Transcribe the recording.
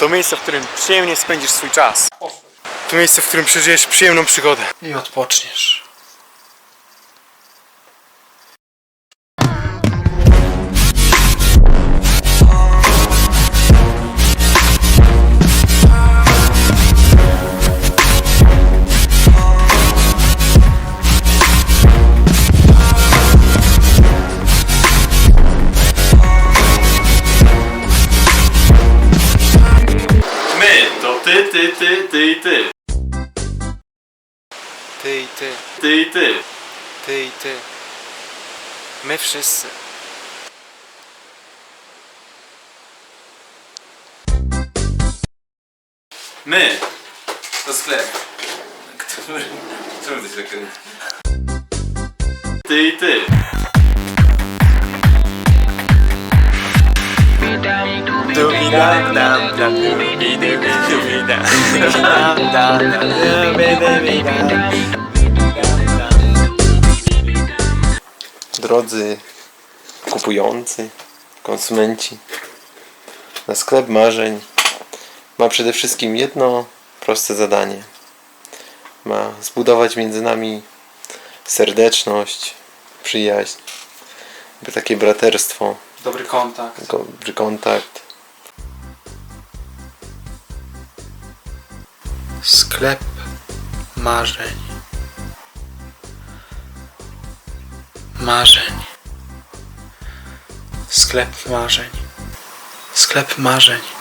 To miejsce, w którym przyjemnie spędzisz swój czas. To miejsce, w którym przeżyjesz przyjemną przygodę. I odpoczniesz. Ty, ty, ty, i ty. Ty i ty, Ty i ty. ty i ty. My wszyscy. My to sklep. Który... Czemu to się tak kręci? Ty i ty. Drodzy kupujący, konsumenci, na sklep marzeń ma przede wszystkim jedno proste zadanie. Ma zbudować między nami serdeczność, przyjaźń, takie braterstwo, Dobry kontakt. dobry kontakt. Sklep marzeń. Marzeń. Sklep marzeń. Sklep marzeń.